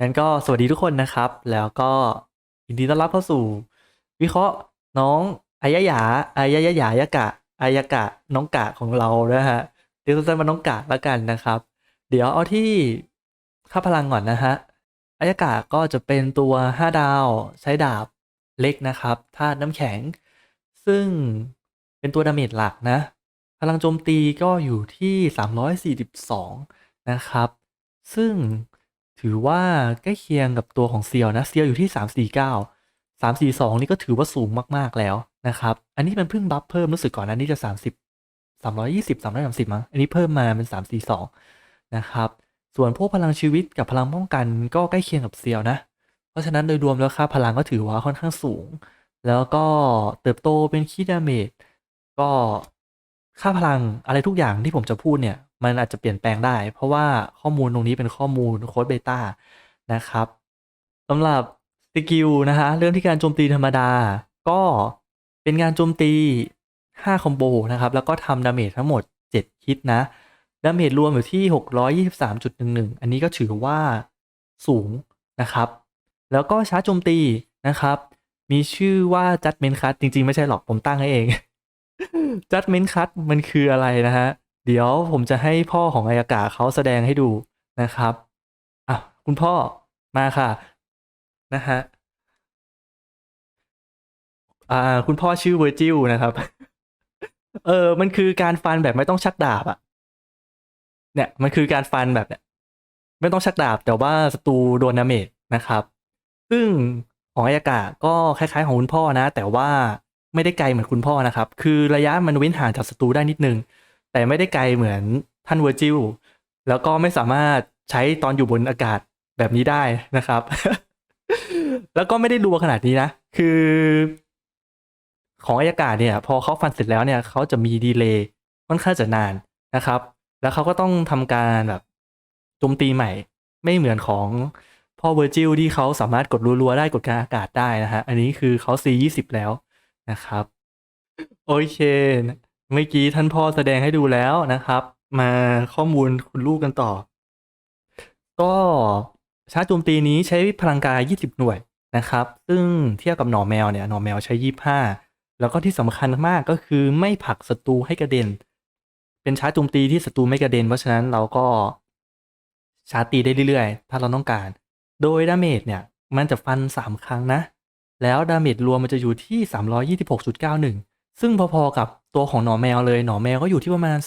งั้นก็สวัสดีทุกคนนะครับ แล้วก็ยินดีต้อนรับเข้าสู่ วิเคราะห์น้องอายะหยาอายะยะหยายะกะอายะกะน้องกะของเรานะฮะเรียกสั้นๆว่าน้องกะแล้วกันนะครับ เดี๋ยวเอาที่ค่าพลังก่อนนะฮะอายะกะก็จะเป็นตัว 5 ดาวใช้ดาบเล็กนะครับธาตุน้ำแข็ง ซึ่งเป็นตัวดาเมจหลักนะ พลังโจมตีก็อยู่ที่ 342 นะครับ ซึ่ง ถือว่าใกล้เคียงกับตัวของเซียวนะเซียวอยู่ที่ 349 342 นี่ก็ถือว่าสูงมากๆแล้วนะครับ อันนี้มันเพิ่งบัฟเพิ่มรู้สึกก่อนอันนี้จะ 30 320 330มั้งอันนี้เพิ่มมาเป็น 342 นะครับ ส่วนพวกพลังชีวิตกับพลังป้องกันก็ใกล้เคียงกับเซียวนะ เพราะฉะนั้นโดยรวมแล้วค่าพลังก็ถือว่าค่อนข้างสูง แล้วก็เติบโตเป็นคีดาเมจก็ค่าพลังอะไรทุกอย่างที่ผมจะพูดเนี่ย มันอาจจะเปลี่ยนแปลงได้ เพราะว่าข้อมูลตรงนี้เป็นข้อมูลโค้ดเบต้านะครับสำหรับสกิลนะฮะเรื่องที่การโจมตีธรรมดา ก็เป็นงานโจมตี 5 คอมโบนะครับ แล้วก็ทำดาเมจทั้งหมด7ฮิตนะ ดาเมจรวมอยู่ที่ 623.11 อันนี้ก็ถือว่าสูงนะครับ แล้วก็ชาร์จโจมตีนะครับ มีชื่อว่า Judgment Cut จริง ๆ ไม่ใช่หรอกผมตั้งให้เอง Judgment Cut มันคืออะไรนะฮะ เดี๋ยวผมจะให้พ่อของอายากาเขาแสดงให้ดูนะครับอะคุณพ่อมาค่ะนะฮะอ่า คุณพ่อชื่อเวอร์จิลนะครับ เออ มันคือการฟันแบบไม่ต้องชักดาบอะเนี่ย มันคือการฟันแบบเนี้ยไม่ต้องชักดาบ แต่ว่าศัตรูโดนดาเมจนะครับ ซึ่งของอายากาก็คล้ายๆของคุณพ่อนะ แต่ว่าไม่ได้ไกลเหมือนคุณพ่อนะครับ คือระยะมันเว้นห่างจากศัตรูได้นิดนึง แต่ไม่ได้ไกลเหมือนท่านเวอร์จิลแล้วก็ไม่สามารถใช้ตอนอยู่บนอากาศแบบนี้ได้นะครับ แล้วก็ไม่ได้รัวขนาดนี้นะ คือ ของอากาศเนี่ย พอเขาฟันเสร็จแล้วเนี่ยเขาจะมีดีเลย์ค่อนข้างจะนานนะครับ แล้วเขาก็ต้องทำการแบบโจมตีใหม่ ไม่เหมือนของพ่อเวอร์จิลที่เขาสามารถกดรัวๆได้กดกางอากาศได้นะฮะ อันนี้คือเขา C20 แล้วนะครับ โอเค เมื่อกี้ท่านพ่อแสดงให้ดูแล้วนะครับ มาข้อมูลคุณลูกกันต่อ ก็ชาร์จโจมตีนี้ใช้พลังกาย 20 หน่วยนะครับ ซึ่งเทียบกับหน่อแมวเนี่ยหน่อแมวใช้ 25 แล้วก็ที่สำคัญมากก็คือไม่ผลักศัตรูให้กระเด็น เป็นชาร์จโจมตีที่ศัตรูไม่กระเด็น เพราะฉะนั้นเราก็ชาร์จตีได้เรื่อยๆ ถ้าเราต้องการ โดยดาเมจเนี่ยมันจะฟัน 3 ครั้งนะ แล้วดาเมจรวมมันจะอยู่ที่ 326.91 ซึ่งพอๆกับตัวของหนอแมวเลยหนอแมวก็อยู่ที่ประมาณ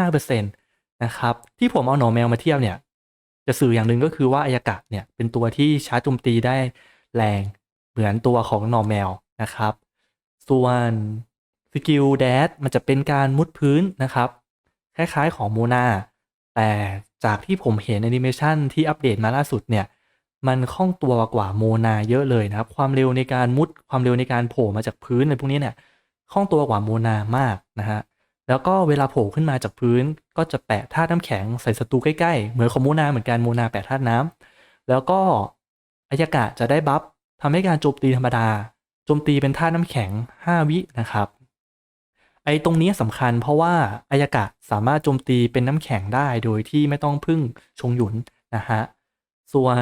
325%นะครับที่ผมเอาหนอแมวมาเทียบเนี่ยจะสื่ออย่างหนึ่งก็คือว่าอายากะเนี่ยเป็นตัวที่ชาร์จโจมตีได้แรงเหมือนตัวของหนอแมวนะครับ ส่วนสกิลแดดมันจะเป็นการมุดพื้นนะครับ คล้ายๆของโมนาแต่จากที่ผมเห็นแอนิเมชันที่อัปเดตมาล่าสุดเนี่ยมันคล่องตัวกว่าโมนาเยอะเลยนะครับ ความเร็วในการมุดความเร็วในการโผล่มาจากพื้นในพวกนี้เนี่ย คล่องตัวกว่าโมนามากนะฮะแล้วก็เวลาโผล่ขึ้นมาจากพื้น ก็จะแปะธาตุน้ำแข็งใส่ศัตรูใกล้ๆ เหมือนของโมนาเหมือนกันโมนาแปะธาตุน้ำแล้วก็อายากะจะได้บัฟทำให้การโจมตีธรรมดาโจมตีเป็นธาตุน้ำแข็ง 5 วินะครับ ไอ้ตรงนี้สำคัญเพราะว่าอายากะสามารถโจมตีเป็นน้ำแข็งได้โดยที่ไม่ต้องพึ่งชงหยุนนะฮะส่วน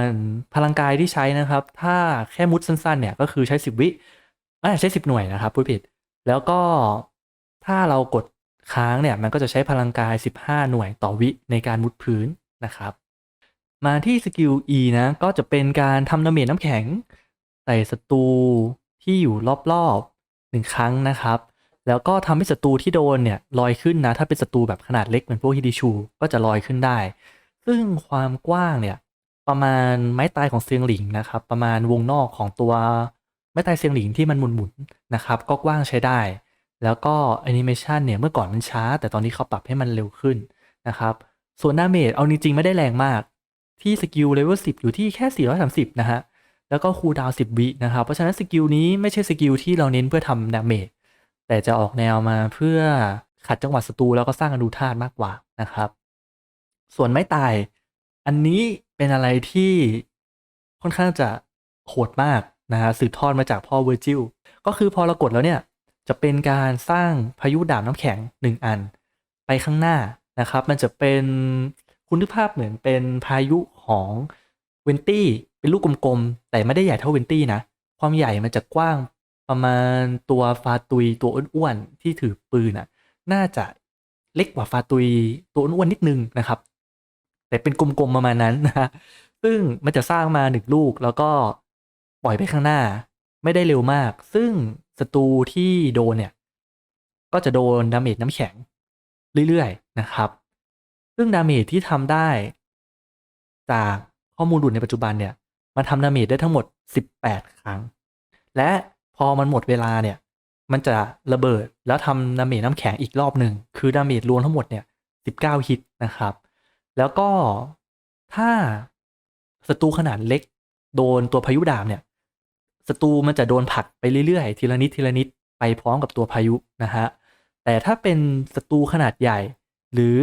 พลังกายที่ใช้นะครับ ถ้าแค่มุดสั้นๆเนี่ยก็คือใช้ 10 วิเอ้ยใช้ 10 หน่วยนะครับพูดผิด แล้วก็ถ้าเรากดค้างเนี่ยมันก็จะใช้พลังกาย 15 หน่วยต่อวิในการมุดพื้นนะครับ มาที่สกิล E นะก็จะเป็นการทำดาเมจน้ำแข็งใส่ศัตรูที่อยู่รอบๆหนึ่งครั้งนะครับ แล้วก็ทำให้ศัตรูที่โดนเนี่ยลอยขึ้นนะ ถ้าเป็นศัตรูแบบขนาดเล็กเหมือนพวกฮิดิชูก็จะลอยขึ้นได้ ซึ่งความกว้างเนี่ยประมาณไม้ตายของเซียงหลิงนะครับ ประมาณวงนอกของตัว ม้ตายเซียงหลิงที่มันหมุนๆนะครับก็กว้างใช้ได้ แล้วก็แอนิเมชันเนี่ยเมื่อก่อนมันช้า แต่ตอนนี้เขาปรับให้มันเร็วขึ้นนะครับส่วนดาเมจเอาจริงๆไม่ได้แรงมาก ที่สกิลเลเวล10 อยู่ที่แค่ 430 นะฮะ แล้วก็คูลดาวน์10 วินะครับ เพราะฉะนั้นสกิลนี้ไม่ใช่สกิลที่เราเน้นเพื่อทำดาเมจแต่จะออกแนวมาเพื่อขัดจังหวะศัตรูแล้วก็สร้างอนุธาตมากกว่านะครับ ส่วนไม้ตายอันนี้เป็นอะไรที่ค่อนข้างจะโหดมาก นะฮะสืบทอดมาจากพ่อเวอร์จิลก็คือพอเรากดแล้วเนี่ยจะเป็นการสร้างพายุดาบน้ำแข็ง 1 อัน ไปข้างหน้านะครับ มันจะเป็นคุณภาพเหมือนเป็นพายุของเวนตี้เป็นลูกกลมๆ แต่ไม่ได้ใหญ่เท่าเวนตี้นะ ความใหญ่มันจะกว้างประมาณตัวฟาตุยตัวอ้วนๆ ที่ถือปืนอะ น่าจะเล็กกว่าฟาตุยตัวอ้วนๆนิดนึงนะครับ แต่เป็นกลมๆประมาณนั้นนะฮะซึ่งมันจะสร้างมาหนึ่งลูกแล้วก็ ล่อยไปข้างหน้า ไม่ได้เร็วมาก ซึ่งศัตรูที่โดนเนี่ย ก็จะโดนดาเมจน้ำแข็ง เรื่อยๆนะครับ ซึ่งดาเมจที่ทำได้ จากข้อมูลหลุดในปัจจุบันเนี่ย มันทำดาเมจได้ทั้งหมด 18 ครั้ง และพอมันหมดเวลาเนี่ย มันจะระเบิดแล้วทำดาเมจน้ำแข็งอีกรอบหนึ่ง คือดาเมจรวมทั้งหมดเนี่ย 19 ฮิตนะครับ แล้วก็ถ้าศัตรูขนาดเล็ก โดนตัวพายุดาบเนี่ย ศัตรูมันจะโดนผลักไปเรื่อยๆ ทีละนิดทีละนิดไปพร้อมกับตัวพายุนะฮะ แต่ถ้าเป็นศัตรูขนาดใหญ่ หรือ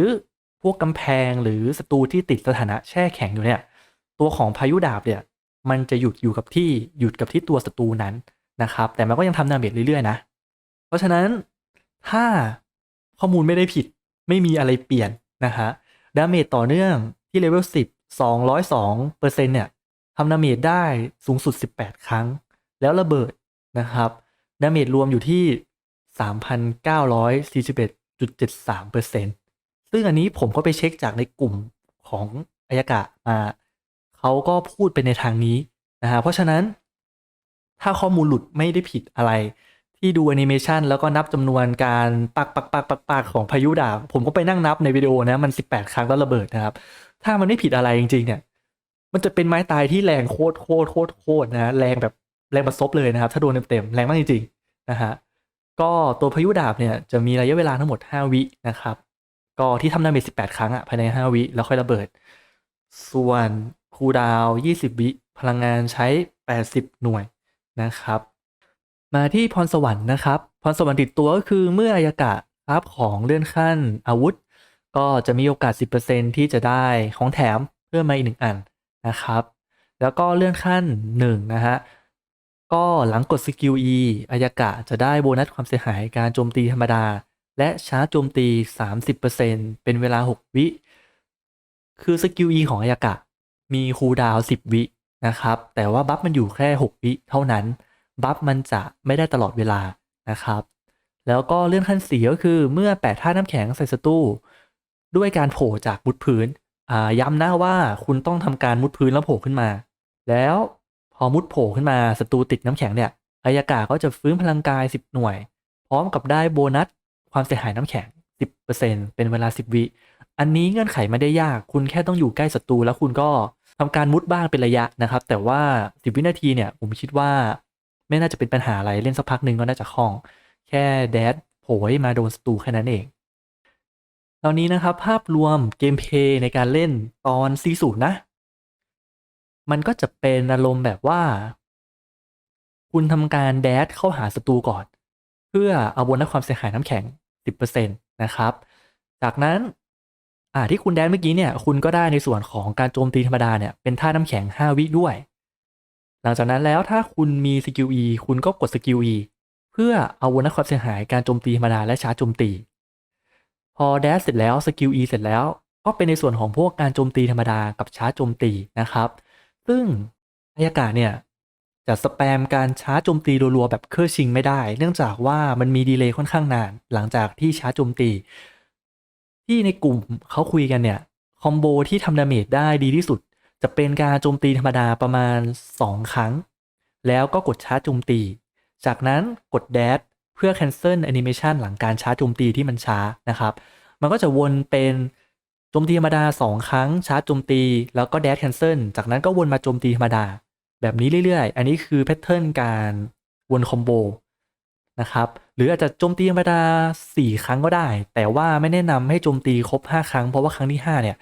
พวกกำแพงหรือศัตรูที่ติดสถานะแช่แข็งอยู่เนี่ย ตัวของพายุดาบเนี่ย มันจะหยุดอยู่กับที่หยุดกับที่ตัวศัตรูนั้นนะครับ แต่มันก็ยังทำดาเมจเรื่อยๆนะ เพราะฉะนั้นถ้าข้อมูลไม่ได้ผิดไม่มีอะไรเปลี่ยนนะฮะดาเมจต่อเนื่องที่เลเวล10 202เปอร์เซ็นเนี่ยทำดาเมจได้สูงสุด 18 ครั้ง แล้วระเบิดนะครับดาเมจรวมอยู่ที่ 3,941.73เปอร์เซ็นซึ่งอันนี้ผมก็ไปเช็คจากในกลุ่มของอายากะมาเขาก็พูดไปในทางนี้นะฮะเพราะฉะนั้น ถ้าข้อมูลหลุดไม่ได้ผิดอะไร ที่ดูแอนิเมชันแล้วก็นับจำนวนการปักปักปักปักปักของพายุดาบผมก็ไปนั่งนับในวิดีโอนะมัน 18 ครั้งแล้วระเบิดนะครับ ถ้ามันไม่ผิดอะไรจริงๆเนี่ยมันจะเป็นไม้ตายที่แรงโคตรโคตรโคตรโคตรนะแรงแบบ แรงบัดซบเลยนะครับ ถ้าโดนเต็มๆแรงมากจริงๆนะฮะก็ตัวพายุดาบเนี่ยจะมีระยะเวลาทั้งหมด 5 วินะครับ ก็ที่ทำดาเมจ18 ครั้งอะภายใน 5 วิ แล้วค่อยระเบิด ส่วนคูดาว 20 วิ พลังงานใช้ 80 หน่วยนะครับ มาที่พรสวรรค์นะครับ พรสวรรค์ติดตัวก็คือเมื่ออายากะครับของเลื่อนขั้นอาวุธ ก็จะมีโอกาส 10%ที่จะได้ของแถมเพิ่มมาอีกหนึ่งอันนะครับ แล้วก็เลื่อนขั้น1นะฮะ ก็หลังกดสกิล E อายากะจะได้โบนัสความเสียหายการโจมตีธรรมดา และชาร์จโจมตี 30%เป็นเวลา 6 วิ คือสกิล E ของอายากะ มีคูลดาว10 วินะครับ แต่ว่าบัฟมันอยู่แค่ 6 วิเท่านั้น บัฟมันจะไม่ได้ตลอดเวลานะครับ แล้วก็เลื่อนขั้นสีก็คือเมื่อแปะท่าน้ำแข็งใส่ศัตรูด้วยการโผล่จากมุดพื้น ย้ำนะว่าคุณต้องทำการมุดพื้นแล้วโผล่ขึ้นมา แล้ว พอมุดโผล่ขึ้นมาศัตรูติดน้ำแข็งเนี่ยอายากาก็จะฟื้นพลังกาย 10 หน่วย พร้อมกับได้โบนัสความเสียหายน้ำแข็ง 10%เป็นเวลา 10 วิ อันนี้เงื่อนไขไม่ได้ยาก คุณแค่ต้องอยู่ใกล้ศัตรูแล้วคุณก็ทำการมุดบ้างเป็นระยะนะครับ แต่ว่า 10 วินาทีเนี่ยผมคิดว่า ไม่น่าจะเป็นปัญหาอะไรเล่นสักพักหนึ่งก็น่าจะคล่อง แค่แดดโผล่มาโดนศัตรูแค่นั้นเองตอนนี้นะครับภาพรวมเกมเพลย์ในการเล่นตอน 40 นะ มันก็จะเป็นอารมณ์แบบว่า คุณทำการแดดเข้าหาศัตรูก่อน เพื่อเอาบนัสความเสียหายน้ำแข็ง 10%นะครับ จากนั้นอ่าที่คุณแดนเมื่อกี้เนี่ย คุณก็ได้ในส่วนของการโจมตีธรรมดาเนี่ยเป็นท่าน้ำแข็ง 5 วิด้วย หลังจากนั้นแล้วถ้าคุณมีสกิล E คุณก็กดสกิล E เพื่อเอาบนัสความเสียหายการโจมตีธรรมดาและชาร์จโจมตี พอแดชเสร็จแล้วสกิล E เสร็จแล้ว ก็เป็นในส่วนของพวกการโจมตีธรรมดากับชาร์จโจมตีนะครับ ซึ่งอายากาเนี่ยจะสแปมการชาร์จโจมตีรัวๆแบบเครื่องชิงไม่ได้ เนื่องจากว่ามันมีดีเลย์ค่อนข้างนาน หลังจากที่ชาร์จโจมตี ที่ในกลุ่มเขาคุยกันเนี่ย คอมโบที่ทำดาเมจได้ดีที่สุด จะเป็นการโจมตีธรรมดาประมาณ 2 ครั้ง แล้วก็กดชาร์จโจมตี จากนั้นกดแดชเพื่อ cancel animation หลังการชาร์จโจมตีที่มันช้านะครับ มันก็จะวนเป็น จมตีธรรมดา 2 ครั้งชาร์จโจมตี แล้วก็แดช cancel จากนั้นก็วนมาโจมตีธรรมดา แบบนี้เรื่อยๆ อันนี้คือแพทเทิร์นการวนคอมโบนะครับหรืออาจจะโจมตีธรรมดา 4 ครั้งก็ได้ แต่ว่าไม่แนะนำให้โจมตีครบ 5 ครั้ง เพราะว่าครั้งที่ 5 เนี่ย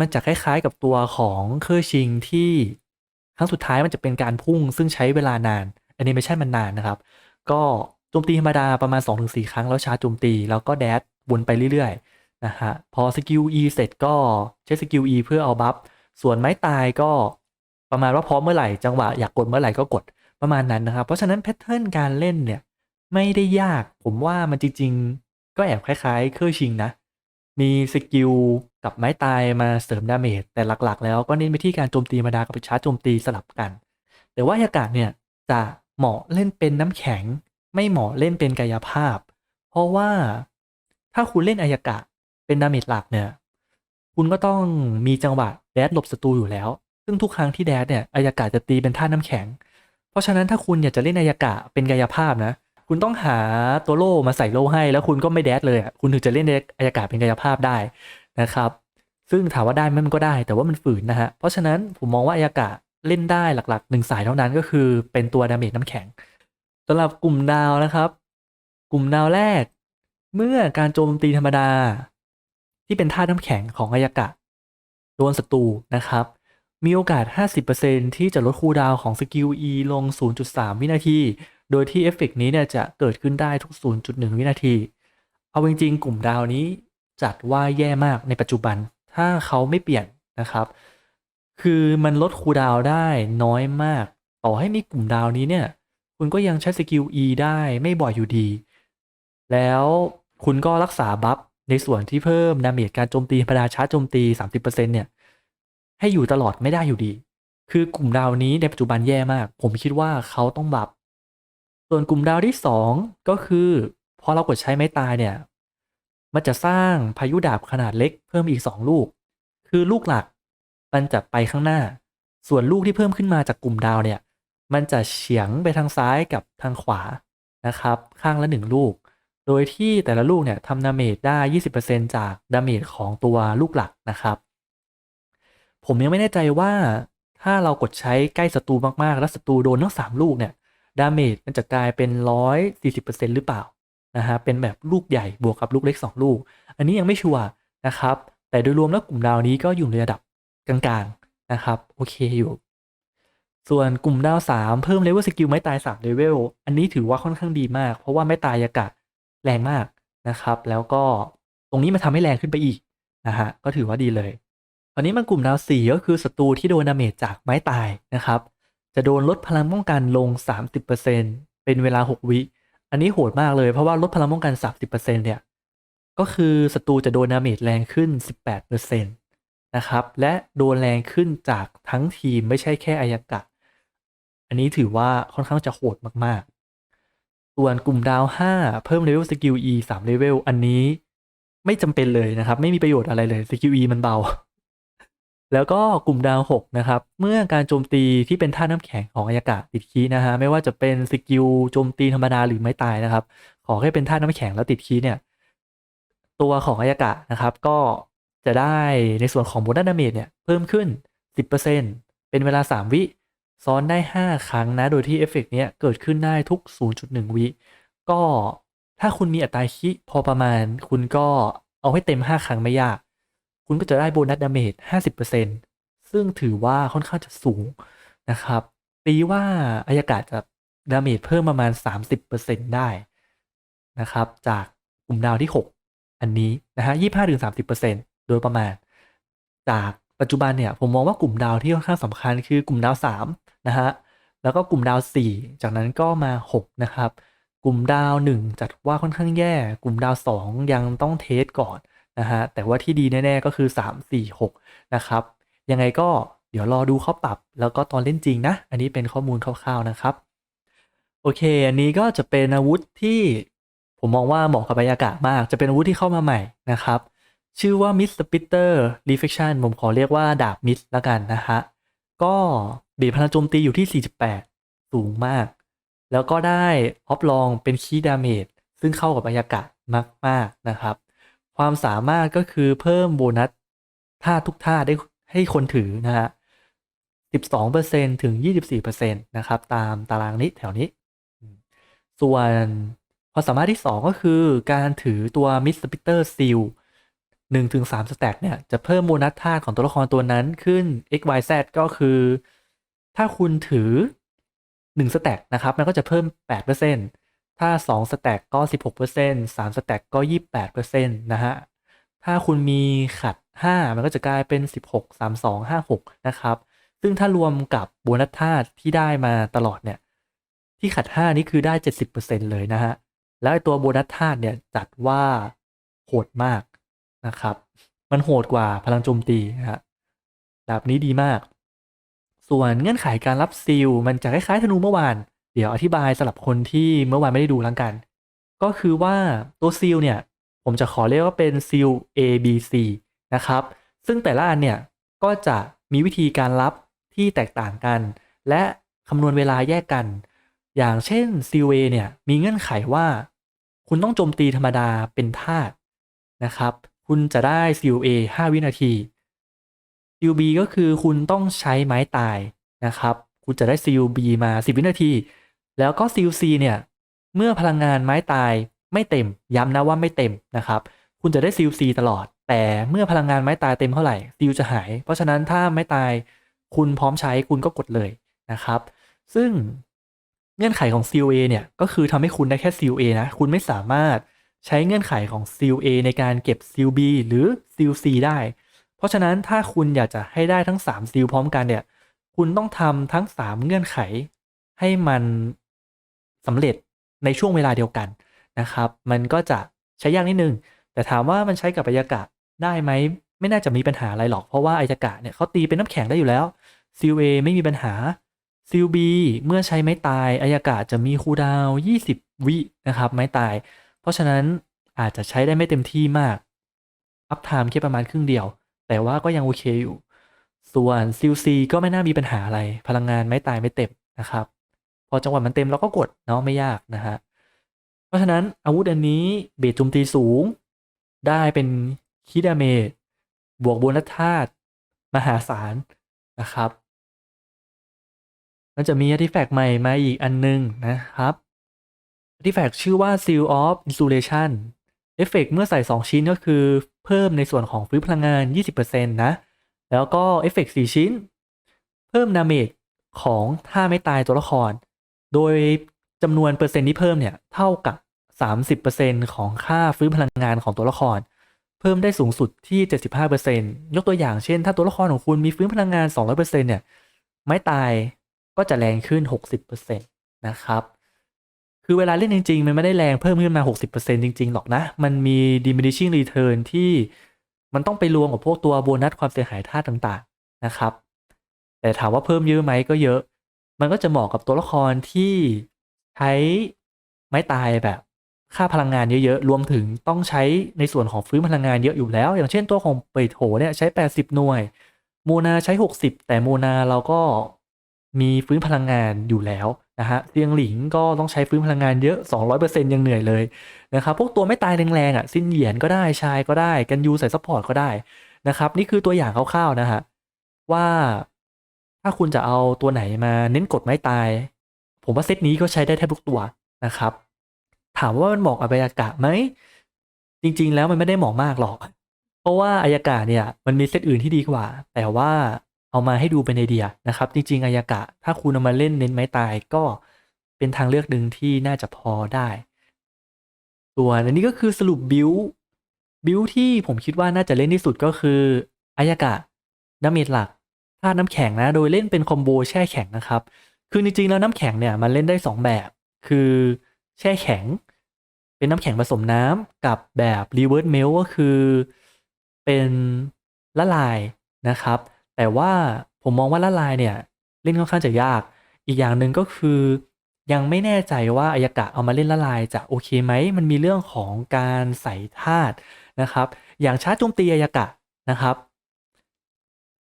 มันจะคล้ายๆกับตัวของเคอร์ชิงที่ครั้งสุดท้ายมันจะเป็นการพุ่งซึ่งใช้เวลานานแอนิเมชันมันนานนะครับ ก็โจมตีธรรมดาประมาณ 2-4 ครั้งแล้วชาร์จโจมตี แล้วก็แดดวนไปเรื่อยๆ นะฮะพอสกิล E เสร็จก็ใช้สกิล E เพื่อเอาบัฟส่วนไม้ตายก็ประมาณว่าพร้อมเมื่อไหร่จังหวะอยากกดเมื่อไหร่ก็กดประมาณนั้นนะครับ เพราะฉะนั้นแพทเทิร์นการเล่นเนี่ยไม่ได้ยากผมว่ามันจริง ๆ ก็แอบคล้ายๆ เครื่องชิงนะ มีสกิลกับไม้ตายมาเสริมดาเมจแต่หลักๆ แล้วก็เน้นไปที่การโจมตีธรรมดากับชาร์จโจมตีสลับกัน แต่ว่าอายากาศเนี่ยจะเหมาะเล่นเป็นน้ำแข็ง ไม่เหมาะเล่นเป็นกายภาพ เพราะว่าถ้าคุณเล่นอายากะ เป็นดาเมจหลักเนี่ย คุณก็ต้องมีจังหวะแดดหลบศัตรูอยู่แล้ว ซึ่งทุกครั้งที่แดดเนี่ยอายากะจะตีเป็นท่าน้ำแข็ง เพราะฉะนั้นถ้าคุณอยากจะเล่นอายากะเป็นกายภาพนะ คุณต้องหาตัวโล่มาใส่โล่ให้ แล้วคุณก็ไม่แดดเลยอะคุณถึงจะเล่นอายากะเป็นกายภาพได้นะครับ ซึ่งถามว่าได้ไหมมันก็ได้ แต่ว่ามันฝืนนะฮะ เพราะฉะนั้นผมมองว่าอายากะเล่นได้หลักๆหนึ่งสายเท่านั้นก็คือเป็นตัวดาเมจน้ำแข็งสำหรับกลุ่มดาวนะครับ กลุ่มดาวแรก เมื่อการโจมตีธรรมดา ที่เป็นท่าน้ำแข็งของอายากะ โดนศัตรูนะครับ มีโอกาส 50%ที่จะลดคูดาวของสกิล E ลง 0.3 วินาที โดยที่เอฟเฟกต์นี้เนี่ยจะเกิดขึ้นได้ทุก 0.1 วินาที เอาจริงๆ กลุ่มดาวนี้จัดว่าแย่มากในปัจจุบัน ถ้าเขาไม่เปลี่ยนนะครับ คือมันลดคูดาวได้น้อยมาก ต่อให้มีกลุ่มดาวนี้เนี่ย คุณก็ยังใช้สกิล E ได้ไม่บ่อยอยู่ดี แล้วคุณก็รักษาบัฟ ในส่วนที่เพิ่มดาเมจการโจมตีธรรมดาชาร์จโจมตี 30%เนี่ย ให้อยู่ตลอดไม่ได้อยู่ดี คือกลุ่มดาวนี้ในปัจจุบันแย่มาก ผมคิดว่าเขาต้องบัฟส่วนกลุ่มดาวที่ 2 ก็คือพอเรากดใช้ไม้ตายเนี่ย มันจะสร้างพายุดาบขนาดเล็กเพิ่มอีก 2 ลูก คือลูกหลักมันจะไปข้างหน้า ส่วนลูกที่เพิ่มขึ้นมาจากกลุ่มดาวเนี่ย มันจะเฉียงไปทางซ้ายกับทางขวานะครับ ข้างละ1ลูก โดยที่แต่ละลูกเนี่ยทำดาเมจได้ 20%จากดาเมจของตัวลูกหลักนะครับ ผมยังไม่แน่ใจว่าถ้าเรากดใช้ใกล้ศัตรูมากๆ แล้วศัตรูโดนทั้ง3ลูกเนี่ยดาเมจมันจะกลายเป็น 140%หรือเปล่านะฮะเป็นแบบลูกใหญ่บวกกับลูกเล็ก 2 ลูก อันนี้ยังไม่ชัวร์นะครับ แต่โดยรวมแล้วกลุ่มดาวนี้ก็อยู่ในระดับกลางๆนะครับโอเคอยู่ ส่วนกลุ่มดาว 3 เพิ่มเลเวลสกิลไม้ตาย3เลเวลอันนี้ถือว่าค่อนข้างดีมาก เพราะว่าไม้ตายยากะ แรงมากนะครับ แล้วก็ตรงนี้มันทำให้แรงขึ้นไปอีกนะฮะก็ถือว่าดีเลยตอนนี้มันกลุ่มดาว4ก็คือศัตรูที่โดนดาเมจจากไม้ตายนะครับ จะโดนลดพลังป้องกันลง 30%เป็นเวลา 6 วิอันนี้โหดมากเลยเพราะว่าลดพลังป้องกัน 30%เนี่ยก็คือศัตรูจะโดนดาเมจแรงขึ้น 18%นะครับ และโดนแรงขึ้นจากทั้งทีมไม่ใช่แค่อายากะ อันนี้ถือว่าค่อนข้างจะโหดมากๆ ส่วนกลุ่มดาว 5 เพิ่มเลเวลสกิล E 3เลเวลอันนี้ไม่จำเป็นเลยนะครับ ไม่มีประโยชน์อะไรเลยสกิล E มันเบา แล้วก็กลุ่มดาว 6 นะครับ เมื่อการโจมตีที่เป็นท่าน้ำแข็งของอายากะติดคีนะฮะ ไม่ว่าจะเป็นสกิลโจมตีธรรมดาหรือไม่ตายนะครับ ขอให้เป็นท่าน้ำแข็งแล้วติดคีเนี่ย ตัวของอายากะนะครับ ก็จะได้ในส่วนของโบนัสดาเมจเนี่ยเพิ่มขึ้น 10%เป็นเวลา 3 วิ ซ้อนได้ 5 ครั้งนะ โดยที่เอฟเฟกต์เนี้ยเกิดขึ้นได้ทุก 0.1 วิ ก็ถ้าคุณมีอัตราคิพอประมาณ คุณก็เอาให้เต็ม 5 ครั้งไม่ยาก คุณก็จะได้โบนัสดาเมจ 50%ซึ่งถือว่าค่อนข้างจะสูงนะครับ ตีว่าอายากาศจะดาเมจเพิ่มประมาณ 30%ได้นะครับ จากกลุ่มดาวที่ 6 อันนี้นะฮะ 25-30%โดยประมาณจาก ปัจจุบันเนี่ยผมมองว่ากลุ่มดาวที่ค่อนข้างสำคัญคือกลุ่มดาว3นะฮะแล้วก็กลุ่มดาว 4 จากนั้นก็มา 6 นะครับ กลุ่มดาว 1 จัดว่าค่อนข้างแย่ กลุ่มดาว 2 ยังต้องเทสก่อนนะฮะแต่ว่าที่ดีแน่ ๆ ก็คือ 3 4 6 นะครับ ยังไงก็เดี๋ยวรอดูเขาปรับ แล้วก็ตอนเล่นจริงนะ อันนี้เป็นข้อมูลคร่าวๆนะครับ โอเค อันนี้ก็จะเป็นอาวุธที่ผมมองว่าเหมาะกับบรรยากาศมาก จะเป็นอาวุธที่เข้ามาใหม่นะครับ ชื่อว่า Mist Splitter Reflection ผมขอเรียกว่าดาบมิสละกันนะฮะ ก็เบสพลังโจมตีอยู่ที่ 48 สูงมาก แล้วก็ได้ออฟลองเป็นคีย์ดาเมจซึ่งเข้ากับบรรยากาศมาก ๆ นะครับ ความสามารถก็คือเพิ่มโบนัสท่าทุกท่าได้ให้คนถือนะฮะ 12%ถึง 24%นะครับ ตามตารางนี้แถวนี้ ส่วนความสามารถที่ 2 ก็คือการถือตัว Mist Splitter Seal 1ถึง 3สแต็กเนี่ยจะเพิ่มโบนัสท่าของตัวละครตัวนั้นขึ้น x y z ก็คือ ถ้าคุณถือ1สแต็กนะครับมันก็จะเพิ่ม 8%ถ้า2สแต็กก็ 16% 3สแต็กก็ 28%นะฮะ ถ้าคุณมีขัด 5 มันก็จะกลายเป็น 16 32 56 นะครับ ซึ่งถ้ารวมกับโบนัสท่าที่ได้มาตลอดเนี่ยที่ขัด 5 นี่คือได้ 70%เลยนะฮะ แล้วตัวโบนัสธาตุเนี่ยจัดว่าโหดมาก นะครับ มันโหดกว่าพลังโจมตีนะฮะดาบนี้ดีมาก ส่วนเงื่อนไขการรับซีลมันจะคล้ายๆธนูเมื่อวาน เดี๋ยวอธิบายสำหรับคนที่เมื่อวานไม่ได้ดูแล้วกัน ก็คือว่าตัวซีลเนี่ย ผมจะขอเรียกว่าเป็นซีล A B C นะครับ ซึ่งแต่ละอันเนี่ย ก็จะมีวิธีการรับที่แตกต่างกัน และคำนวณเวลาแยกกัน อย่างเช่น COA เนี่ย มีเงื่อนไขว่า คุณต้องโจมตีธรรมดาเป็นธาตุนะครับ คุณจะได้ COA 5 วินาที COB ก็คือคุณต้องใช้ไม้ตายนะครับ คุณจะได้ COB มา 10 วินาที แล้วก็ COC เนี่ย เมื่อพลังงานไม้ตายไม่เต็ม ย้ำนะว่าไม่เต็มนะครับ คุณจะได้ COC ตลอด แต่เมื่อพลังงานไม้ตายเต็มเท่าไหร่ CU จะหาย เพราะฉะนั้นถ้าไม้ตายคุณพร้อมใช้คุณก็กดเลยนะครับ ซึ่งเงื่อนไขของ COA เนี่ย ก็คือทำให้คุณได้แค่ COA นะ คุณไม่สามารถ ใช้เงื่อนไขของ COA ในการเก็บ COB หรือ COC ได้ เพราะฉะนั้นถ้าคุณอยากจะให้ได้ทั้ง3 CU พร้อมกันเนี่ย คุณต้องทำทั้ง 3 เงื่อนไข ให้มันสำเร็จในช่วงเวลาเดียวกันนะครับ มันก็จะใช้ยากนิดนึง แต่ถามว่ามันใช้กับอายากะได้ไหม ไม่น่าจะมีปัญหาอะไรหรอก เพราะว่าอายากะเนี่ยเขาตีเป็นน้ำแข็งได้อยู่แล้ว COA ไม่มีปัญหา COB เมื่อใช้ไม้ตายอายากะจะมีคูลดาวน์20 วินะครับไม้ตาย ราะฉะนั้นอาจจะใช้ได้ไม่เต็มที่มาก อัพไทม์แค่ประมาณครึ่งเดียว แต่ว่าก็ยังโอเคอยู่ ส่วน COC ก็ไม่น่ามีปัญหาอะไร พลังงานไม่ตายไม่เต็มนะครับ พอจังหวะมันเต็มเราก็กดเนาะไม่ยากนะฮะ เพราะฉะนั้นอาวุธอันนี้เบสโจมตีสูง ได้เป็นคิดาเมจบวกโบนัสธาตุมหาศาลนะครับมันจะมีอาร์ติแฟกต์ใหม่มาอีกอันนึงนะครับ ติแฟกชื่อว่า Seal of Insulation เอฟเฟกต์เมื่อใส่ 2 ชิ้นก็คือเพิ่มในส่วนของฟื้นพลังงาน 20%นะ แล้วก็เอฟเฟกต์4ชิ้น เพิ่มดาเมจของท่าไม่ตายตัวละคร โดยจำนวนเปอร์เซ็นต์ที่เพิ่มเนี่ย เท่ากับ 30%ของค่าฟื้นพลังงานของตัวละคร เพิ่มได้สูงสุดที่ 75%ยกตัวอย่างเช่น ถ้าตัวละครของคุณมีฟื้นพลังงาน 200%เนี่ย ไม้ตายก็จะแรงขึ้น 60%นะครับ คือเวลาเล่นจริง ๆ มันไม่ได้แรงเพิ่มขึ้นมา 60%จริง ๆ หรอกนะ มันมี diminishing return ที่มันต้องไปรวมกับพวกตัวโบนัสความเสียหายท่าต่างๆนะครับ แต่ถามว่าเพิ่มเยอะไหมก็เยอะ มันก็จะเหมาะกับตัวละครที่ใช้ไม้ตายแบบค่าพลังงานเยอะๆ รวมถึงต้องใช้ในส่วนของฟื้นพลังงานเยอะอยู่แล้ว อย่างเช่นตัวของเปโถเนี่ยใช้ 80 หน่วย โมนาใช้ 60 แต่โมนาเราก็มีฟื้นพลังงานอยู่แล้ว นะฮะเซียงหลิงก็ต้องใช้ฟื้นพลังงานเยอะ 200%ยังเหนื่อยเลยนะครับ พวกตัวไม่ตายแรงๆอะซินเหยียนก็ได้ชายก็ได้กันยูใส่ซัพพอร์ตก็ได้นะครับ นี่คือตัวอย่างคร่าวๆนะฮะว่าถ้าคุณจะเอาตัวไหนมาเน้นกดไม้ตาย ผมว่าเซตนี้ก็ใช้ได้แทบทุกตัวนะครับ ถามว่ามันเหมาะกับอายากะไหม จริงๆแล้วมันไม่ได้เหมาะมากหรอก เพราะว่าอายากะเนี่ยมันมีเซตอื่นที่ดีกว่า แต่ว่า เอามาให้ดูเป็นไอเดียนะครับ จริงๆอายากะ ถ้าคุณเอามาเล่นเน้นไม้ตายก็เป็นทางเลือกหนึ่งที่น่าจะพอได้ ส่วนอันนี้ก็คือสรุปบิวบิวที่ผมคิดว่าน่าจะเล่นที่สุดก็คืออายากะดาเมจหลักธาตุน้ำแข็งนะโดยเล่นเป็นคอมโบแช่แข็งนะครับ คือจริงๆแล้วน้ำแข็งเนี่ยมันเล่นได้ 2 แบบ คือแช่แข็ง เป็นน้ำแข็งผสมน้ำกับแบบ reverse melt ก็คือเป็นละลายนะครับ แต่ว่าผมมองว่าละลายเนี่ยเล่นค่อนข้างจะยาก อีกอย่างหนึ่งก็คือยังไม่แน่ใจว่าอายากะเอามาเล่นละลายจะโอเคไหม มันมีเรื่องของการใส่ธาตุนะครับ อย่างชาร์จโจมตีอายากะนะครับ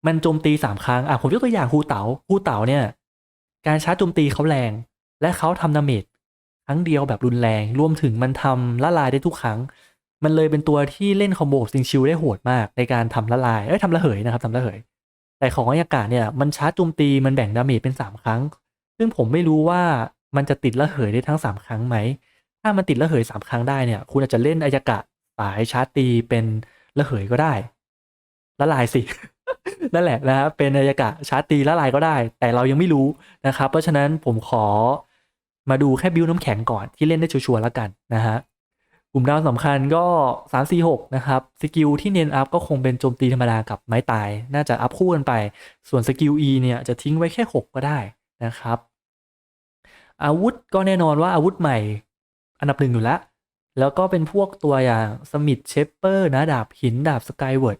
มันโจมตีสามครั้ง อะผมยกตัวอย่างฮูเต๋าฮูเต๋าเนี่ย การชาร์จโจมตีเขาแรง และเขาทำดาเมจครั้งเดียวแบบรุนแรง รวมถึงมันทำละลายได้ทุกครั้ง มันเลยเป็นตัวที่เล่นคอมโบซิงชิลได้โหดมากในการทำละลาย เอ้ยทำระเหยนะครับทำระเหย แต่ของอายากาศเนี่ยมันชาร์จโจมตีมันแบ่งดาเมจเป็น 3 ครั้ง ซึ่งผมไม่รู้ว่ามันจะติดระเหยได้ทั้ง 3 ครั้งไหม ถ้ามันติดระเหย 3 ครั้งได้เนี่ยคุณอาจจะเล่นอายากะสายชาร์จตีเป็นระเหยก็ได้ละลายสิ นั่นแหละนะครับเป็นอายากะชาร์จตีละลายก็ได้ แต่เรายังไม่รู้นะครับ เพราะฉะนั้นผมขอมาดูแค่บิวน้ำแข็งก่อนที่เล่นได้ชัวร์ๆแล้วกันนะฮะ กลุ่มดาวสำคัญก็ 3 4 6 นะครับ สกิลที่เน้นอัพก็คงเป็นโจมตีธรรมดากับไม้ตาย น่าจะอัพคู่กันไป ส่วนสกิล E เนี่ยจะทิ้งไว้แค่ 6 ก็ได้นะครับ อาวุธก็แน่นอนว่าอาวุธใหม่อันดับหนึ่งอยู่แล้ว แล้วก็เป็นพวกตัวอย่างสมิธเชปเปอร์นะดาบหินดาบสกายเวิร์ด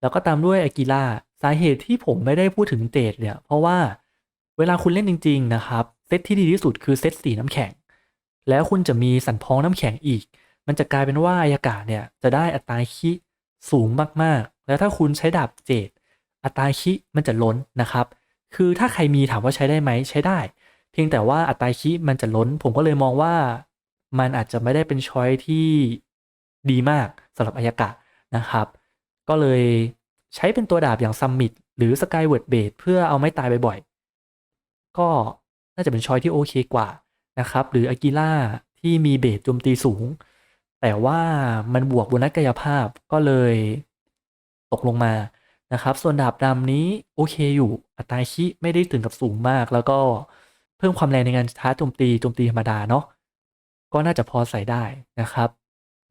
แล้วก็ตามด้วยอากิล่าสาเหตุที่ผมไม่ได้พูดถึงเตดเนี่ย เพราะว่าเวลาคุณเล่นจริง ๆ นะครับ เซตที่ดีที่สุดคือเซตสีน้ำแข็ง แล้วคุณจะมีสันพ้องน้ำแข็งอีก มันจะกลายเป็นว่าอายากาศเนี่ยจะได้อัตราคิสูงมากๆ แล้วถ้าคุณใช้ดาบเจดอัตราคิมันจะล้นนะครับ คือถ้าใครมีถามว่าใช้ได้ไหมใช้ได้ เพียงแต่ว่าอัตราคิมันจะล้น ผมก็เลยมองว่ามันอาจจะไม่ได้เป็นช้อยที่ดีมากสำหรับอายากะนะครับ ก็เลยใช้เป็นตัวดาบอย่างซัมมิตหรือสกายเวิร์ดเบดเพื่อเอาไม้ตายบ่อยๆ ก็น่าจะเป็นช้อยที่โอเคกว่า นะครับ หรืออากิล่าที่มีเบสโจมตีสูง แต่ว่ามันบวกโบนัสกายภาพก็เลยตกลงมานะครับ ส่วนดาบดำนี้โอเคอยู่อัตราคิไม่ได้ถึงกับสูงมาก แล้วก็เพิ่มความแรงในการท้าโจมตีโจมตีธรรมดาเนาะก็น่าจะพอใส่ได้นะครับ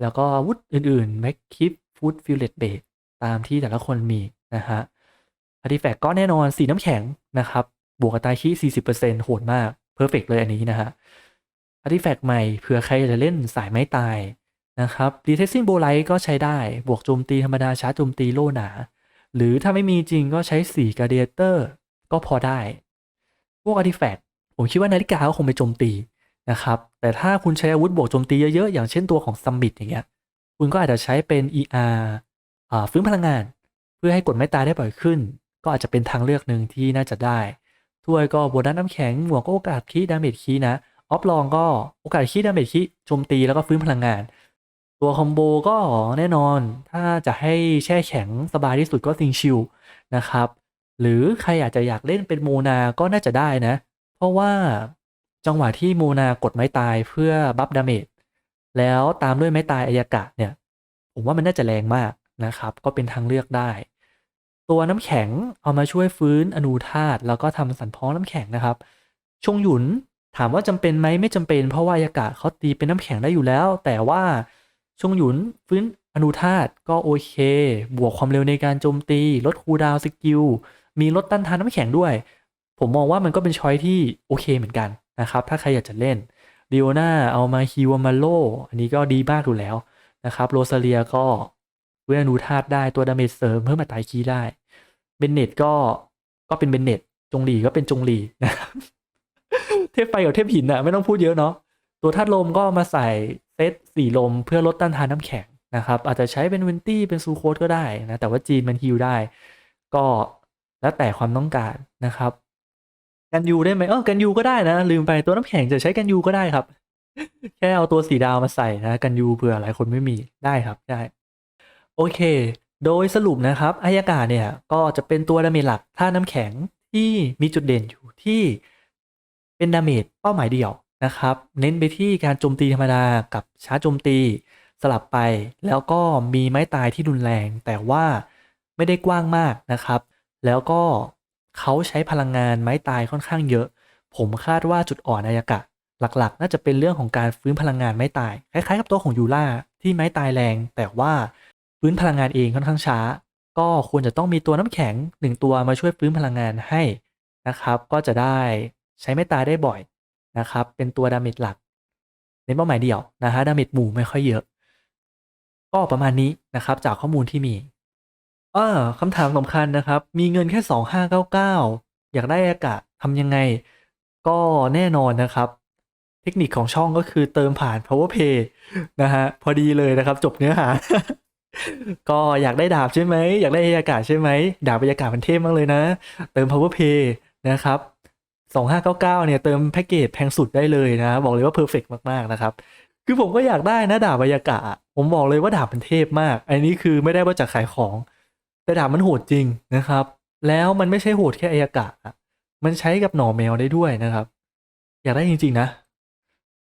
แล้วก็อาวุธอื่นๆแม็กคิปฟูดฟิลเลตเบดตามที่แต่ละคนมีนะฮะอาร์ติแฟกต์ก็แน่นอนสีน้ำแข็งนะครับ บวกอัตราคิ40%โหดมาก เพอร์เฟกเลยอันนี้นะฮะอาร์ติแฟกต์ใหม่เผื่อใครจะเล่นสายไม้ตายนะครับดีเทสซิ่งโบไลท์ก็ใช้ได้บวกโจมตีธรรมดาชาร์จโจมตีโล่หนา หรือถ้าไม่มีจริงก็ใช้4ก a เดเตอร์ก็พอได้ พวกอาร์ติแฟกต์ผมคิดว่านาฬิกาก็คงไปโจมตีนะครับแต่ถ้าคุณใช้อาวุธบวกโจมตีเยอะๆ อย่างเช่นตัวของซัมบิ t อย่างเงี้ยคุณก็อาจจะใช้เป็น ER อฟื้นพลังงาน เพื่อให้กดไม้ตายได้บ่อยขึ้น ก็อาจจะเป็นทางเลือกหนึ่งที่น่าจะได้ ถ้วยก็โบนัสน้ำแข็ง หมวกก็โอกาสคีดาเมจคีนะ ออฟลองก็โอกาสคีดาเมจคีโจมตีแล้วก็ฟื้นพลังงาน ตัวคอมโบก็แน่นอน ถ้าจะให้แช่แข็งสบายที่สุดก็ซิงชิลนะครับ หรือใครอยาจจะอยากเล่นเป็นโมนาก็น่าจะได้นะ เพราะว่าจังหวะที่โมนากดไม้ตายเพื่อบัฟดาเมจ แล้วตามด้วยไม้ตายอายากะเนี่ย ผมว่ามันน่าจะแรงมากนะครับ ก็เป็นทางเลือกได้ ตัวน้ำแข็งเอามาช่วยฟื้นอนูธาตุแล้วก็ทำสันพ้องน้ำแข็งนะครับ ชงหยุนถามว่าจำเป็นไหมไม่จำเป็น เพราะว่าอายากะเขาตีเป็นน้ำแข็งได้อยู่แล้ว แต่ว่าชงหยุนฟื้นอนูธาตุก็โอเค บวกความเร็วในการโจมตี ลดคูดาวสกิล มีลดต้านทานน้ำแข็งด้วย ผมมองว่ามันก็เป็นช้อยที่โอเคเหมือนกันนะครับ ถ้าใครอยากจะเล่นดิโอนาเอามาฮิวมาโล อันนี้ก็ดีมากอยู่แล้วนะครับ โรซาเลียก็ เวนูธาตุได้ตัวดาเมจเสริมเพิ่มมาตายคีได้เบนเน็ตก็ก็เป็นเบนเน็ตจงหลีก็เป็นจงหลีนะครับเทพไฟกับเทพหินอะไม่ต้องพูดเยอะเนาะตัวธาตุลมก็มาใส่เซตสีลมเพื่อลดต้านทานน้ำแข็งนะครับอาจจะใช้เป็นเวนตี้เป็นซูโคสก็ได้นะแต่ว่าจีนมันฮิวได้ ก็แล้วแต่ความต้องการนะครับกันยูได้ไหมเออกันยูก็ได้นะ ลืมไปตัวน้ำแข็งจะใช้กันยูก็ได้ครับ แค่เอาตัวสีดาวมาใส่นะ กันยูเผื่อหลายคนไม่มีได้ครับได้ โอเค โดยสรุปนะครับอายากาเนี่ยก็จะเป็นตัวดาเมจหลักท่าน้ำแข็งที่มีจุดเด่นอยู่ที่เป็นดาเมจเป้าหมายเดียวนะครับ เน้นไปที่การโจมตีธรรมดากับช้าโจมตีสลับไป แล้วก็มีไม้ตายที่รุนแรง แต่ว่าไม่ได้กว้างมากนะครับ แล้วก็เขาใช้พลังงานไม้ตายค่อนข้างเยอะ ผมคาดว่าจุดอ่อนอายากะ หลักๆ น่าจะเป็นเรื่องของการฟื้นพลังงานไม้ตาย คล้ายๆ กับตัวของยูล่าที่ไม้ตายแรง แต่ว่า ฟื้นพลังงานเองค่อนข้างช้า ก็ควรจะต้องมีตัวน้ำแข็งหนึ่งตัวมาช่วยฟื้นพลังงานให้นะครับ ก็จะได้ใช้ไม้ตายได้บ่อยนะครับ เป็นตัวดาเมจหลักในเป้าหมายเดียวนะฮะดาเมจหมู่ไม่ค่อยเยอะ ก็ประมาณนี้นะครับจากข้อมูลที่มีเออคำถามสำคัญนะครับ มีเงินแค่สองห้าเก้าเก้าอยากได้อากาศทำยังไง ก็แน่นอนนะครับ เทคนิคของช่องก็คือเติมผ่าน powerpay นะฮะพอดีเลยนะครับ จบเนื้อหา ก็อยากได้ดาบใช่ไหม อยากได้อากาศใช่ไหม ดาบอากาศมันเท่มากเลยนะ เติม powerpay นะครับสองห้าเก้าเก้าเนี่ยเติมแพ็กเกจแพงสุดได้เลยนะ บอกเลยว่าเพอร์เฟกมาก ๆ นะครับ คือผมก็อยากได้นะดาบอากาศ ผมบอกเลยว่าดาบมันเทพมาก อันนี้คือไม่ได้ว่าจากขายของ แต่ดาบมันโหดจริงนะครับ แล้วมันไม่ใช่โหดแค่อายากะมันใช้กับหน่อแมวได้ด้วยนะครับ อยากได้จริง ๆ นะ